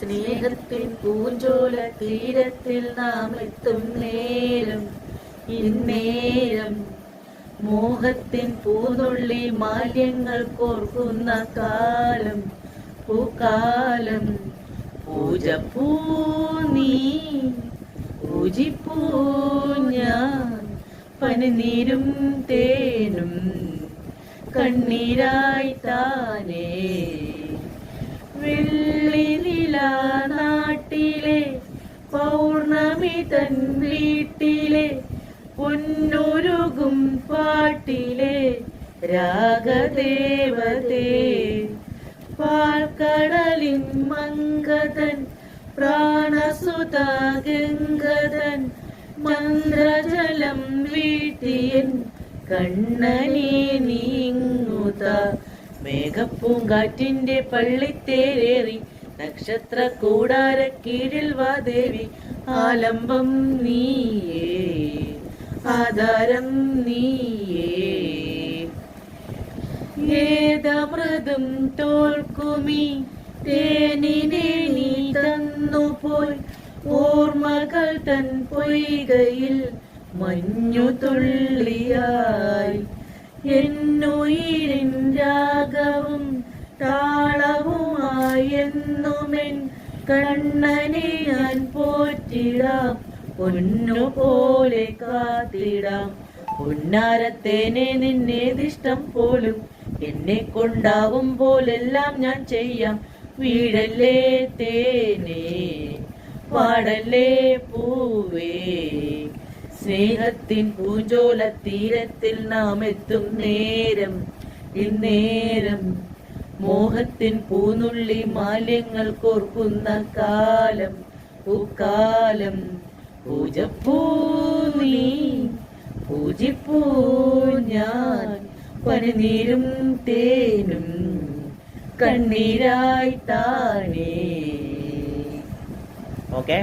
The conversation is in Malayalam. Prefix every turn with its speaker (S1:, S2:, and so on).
S1: സ്നേഹത്തിൻ പൂഞ്ചോല തീരത്തിൽ നാം എത്തും നേരം ഇന്നേരം. മോഹത്തിൻ പൂന്തുള്ളി മാലിന്യങ്ങൾ കോർക്കുന്ന കാലം പൂക്കാലം. പൂജ പൂനീ പൂജിപ്പൂ ഞാൻ. പനിനീരും തേനും കണ്ണീരായി താനേ പൗർണമി തൻ വീട്ടിലെ പൊന്നൊരുകും പാട്ടിലെ രാഗദേവതേ. പാൽക്കടലിൻ മങ്കതൻ പ്രാണസുത ഗംഗതൻ മന്ത്രജലം വീട്ടിയൻ കണ്ണനെ നീങ്ങുത മേഘപ്പൂങ്കാറ്റിന്റെ പള്ളിത്തേരേറി നക്ഷത്ര കൂടാര കീഴിൽ വാ ദേവി ആലംബം നീയേ ആധാരം നീയേ. ഏതമൃതും തോൽക്കുമി തേനിനെ നീ തന്നു പോൽ ഓർമ്മകൾ തൻ പൊയ്കയിൽ മഞ്ഞു തുള്ളിയായി. എന്നുയിരിൻ രാഗവും താളവുമായി എന്നുമെൻ കണ്ണനെ ഞാൻ പോറ്റിടാം. പൊന്നു പോലെ കാത്തിടാം. പൊന്നാരത്തേനെ നിന്നേതിഷ്ടം പോലും എന്നെ കൊണ്ടാവും പോലെല്ലാം ഞാൻ ചെയ്യാം. വീടല്ലേ തേനേ പാടല്ലേ പൂവേ. സ്നേഹത്തിൻ പൂഞ്ചോല തീരത്തിൽ നാം എത്തും നേരം ഇന്നേരം മോഹത്തിൻ പൂനുള്ളി മാലിന്യങ്ങൾ കോർക്കുന്ന കാലം പൂക്കാലം. പൂജപ്പൂ നീ പൂജിപ്പൂ ഞാൻ. പനിനീരും തേനും കണ്ണീരായി താനേ. ഓക്കെ?